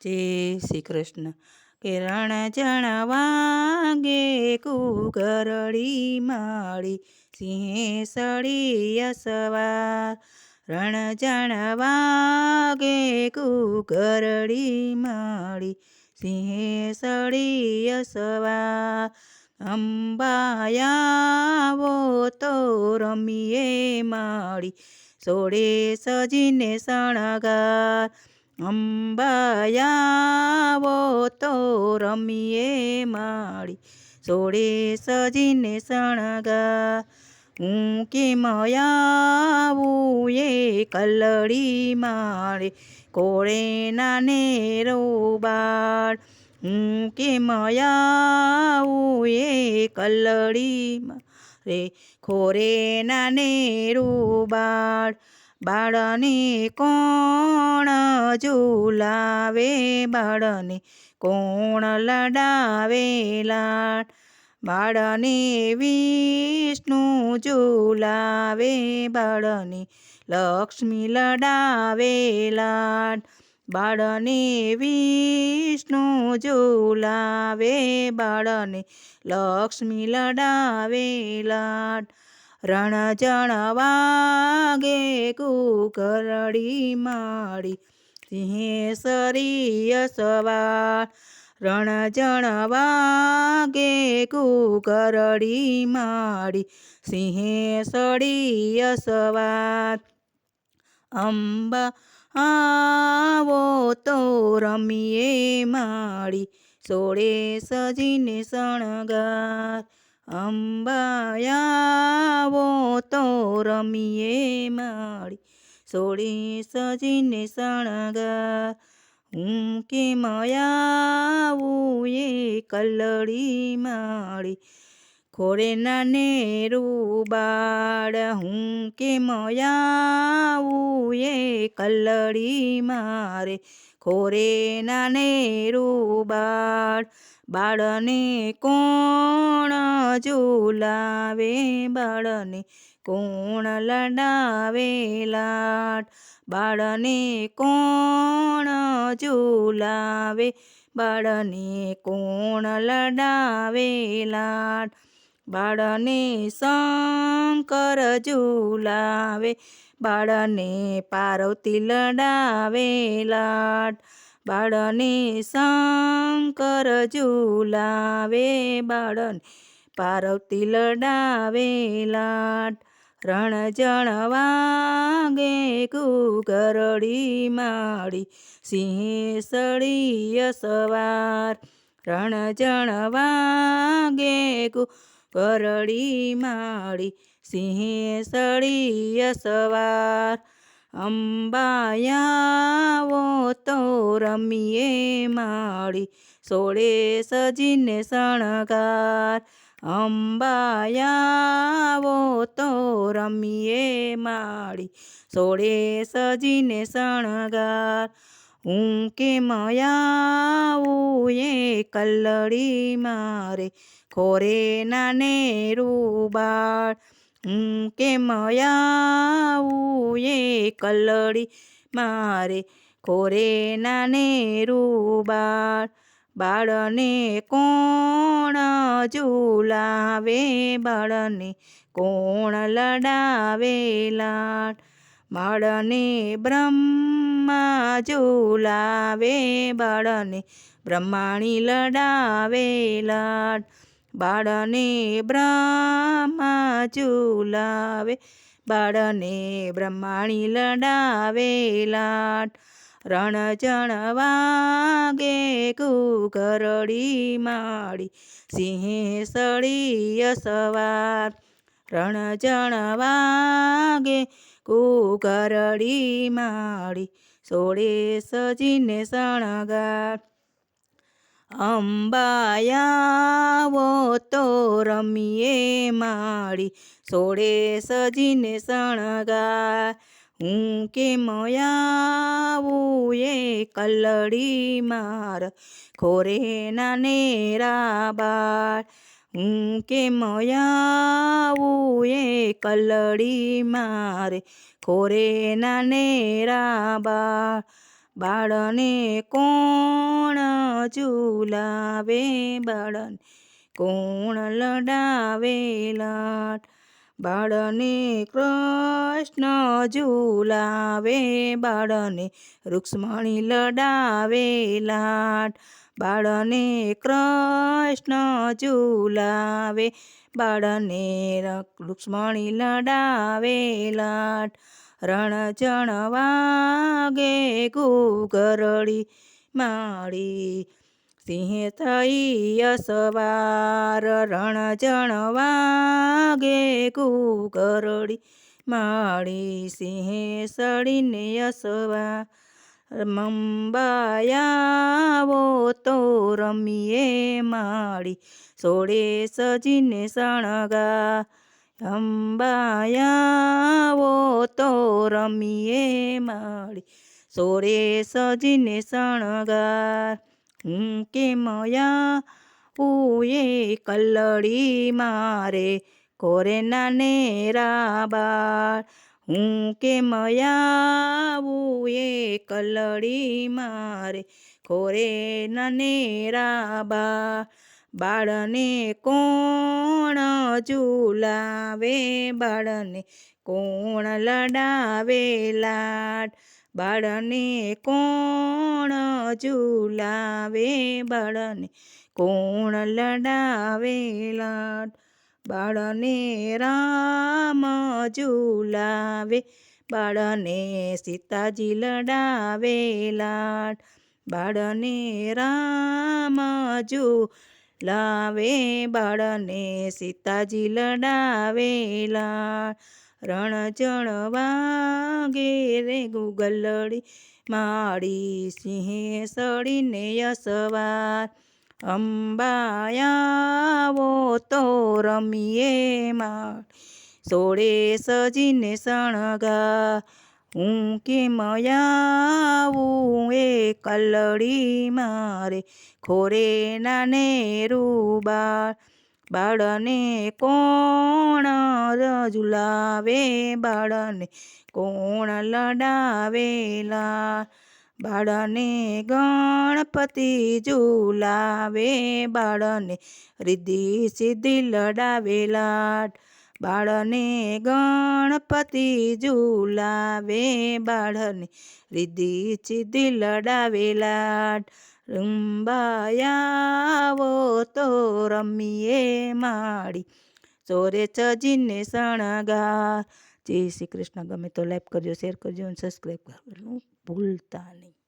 જય શ્રી કૃષ્ણ કે રણ જણ વાગે કુગરડી માળી, સિંહે સળી સવાર રણ જણ વાગે કુગરડી માળી, સિંહે સળી સવાર અંબાયાવો તો રમીએ માળી, સોડે સજીને શણગાર. અંબાયાવો તો રમીએ માળી. સોડે સજીને શણગા હું કેમ આવું એ કલડી માળે. કોળે નાને રોબાળ. હું કેમ આવું એ કલડી મારે ખોરે નાને બાળ બાળને કોણ ઝુલાવે? બાળને કોણ લડાવે લાડ? બાળને વિષ્ણુ ઝુલાવે? બાળને લક્ષ્મી લડાવે લાડ? બાળને વિષ્ણુ ઝુલાવે? બાળને લક્ષ્મી લડાવે લાડ? રણ જણવાગે કુકરડી માળી, સિંહે સરિય સવાર. રણ જણવાગે કુકરડી માળી, સિંહે સડીય સવાર. અંબા આવો તો રમીએ માળી, સોળે સજીને શણગાર. અંબાયાવો તો રમીએ માળી. સોળી સજીને શણગાર. હું કે મયાવું એ કલડી માળી. ખોરે નાને બાળ હું કેમ આવું એ કલડી મારે. ખોરે નાને બાળ બાળને કોણ ઝુલાવે? બાળને કોણ લડાવે લાટ બાળને કોણ ઝુલાવે? બાળને કોણ લડાવે લાટ બાળને શંકર ઝુલાવે, બાળને પાર્વતી લડાવે લાટ બાળને શંકર ઝુલાવે, બાળને પાર્વતી લડાવે લાટ રણ જણ વાગે કુગરડી માળી સિંહ સળીય સવાર રણ વાગે કુગરડી માળી, સિંહ સળીય સવાર અંબાયાવો તો રમીએ માળી, સોળે સજીને શણગાર. અંબાયાવો તો રમીએ માળી, સોળે સજીને શણગાર. હું કે આવું એ કલ્લડી મારે ખોરે નાને રૂબાળ હું કેમ આવું એ કલ્લડી મારે? ખોરે નાને રૂબાળ બાળને કોણ ઝુલાવે? બાળને કોણ લડાવે લાટ બાળને બ્રહ્મા ઝુલાવે? બાળને બ્રહ્માણી લડાવે લાટ બાળને બ્રહ્મા ઝુલાવે બાળને બ્રહ્માણી લડાવે લાટ. રણ જણ વાગે કુકરડી માડી સિંહે સળી સવાર. રણ જણ વાગે કુકરડી માળી, સોળે સજીને શણગાર. અંબાયાવો તો રમીએ માળી. સોળે સજીને શણગાર. હું કેમ આવું એ કલડી માર. ખોરે નાને બાળ હું કેમ આવું એ કલડી મારે. ખોરે નાને બાળ બાળને કોણ ઝુલાવે બાળન, કોણ લડાવે લાટ? બાળને કૃષ્ણ ઝુલાવે, બાળને રૂક્ષ્મણી લડાવે લાટ? બાળને કૃષ્ણ ઝુલાવે, બાળને રૂક્ષ્મણી લડાવે લાટ? રણ જણ વાગે ગુગરડી માળી સિંહ થઈ અસવાર, રણ જણ વાગે કુકરડી. માળી સિંહ સડીને અસવાર મંબાયાવો તો રમીએ માળી. સોડે સજીને શણગા અંબાયાવો તો રમીએ માળી. સોળે સજીને શણગાર. હું કેમ એ કલ્લડી મારે, કોરે નાને રાબાળ હું કે આવું એ કલડી મારે, કોરે નાને રાબાર. બાળને કોણ ઝુલાવે? બાળને કોણ લડાવે લાડ? બાળને કોણ ઝુલાવે? બાળને કોણ લડાવે લાડ? બાળને રામ ઝુલાવે. બાળને સીતાજી લડાવે લાડ? બાળને રામ ઝુલાવે. બાળને સીતાજી લડાવે લાડ? રણ જણ વાગે રે ગુગલડી માળી સિંહે સડીને યસવાર અંબાયાવો તો રમીએ માળ, સોળે સજીને શણગા હું કેમ આવું એ કલડી મારે, ખોરે નાને રૂબાળ બાળને કોણ ઝુલાવે બાળને કોણ લડાવેલા બાળને ગણપતિ ઝુલાવે બાળને રિદ્ધિ સિદ્ધિ લડાવેલા બાળને ગણપતિ ઝુલાવે બાળને રિદ્ધિ સિદ્ધિ લડાવેલા રૂંબાયાવો તો રમીએ માડી ચોરે ચજીને શણગાર. જય શ્રી કૃષ્ણ. ગમે તો લાઈક કરજો શેર કરજો અને સબસ્ક્રાઈબ કરવાનું ભૂલતા નહીં.